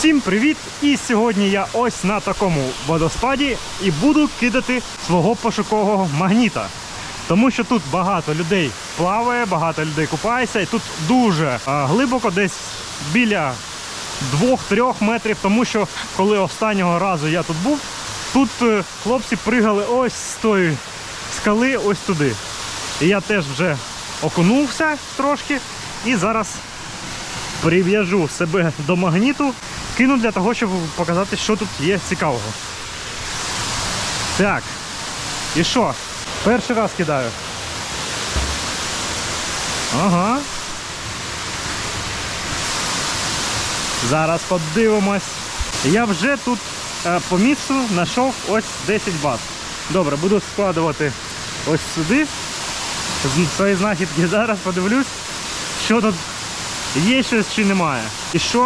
Всім привіт! І сьогодні я ось на такому водоспаді і буду кидати свого пошукового магніта. Тому що тут багато людей плаває, багато людей купається, і тут дуже а, глибоко, десь біля 2-3 метрів. Тому що коли останнього разу я тут був, тут е, хлопці пригали ось з тої скали, ось туди. І я теж вже окунувся трошки і зараз прив'яжу себе до магніту, кину для того, щоб показати, що тут є цікавого. Так. І що? Перший раз кидаю. Ага. Зараз подивимось. Я вже тут е, по місцю знайшов ось 10 бат. Добре, буду складувати ось сюди. Свої знахідки зараз подивлюсь, що тут є щось чи немає. І що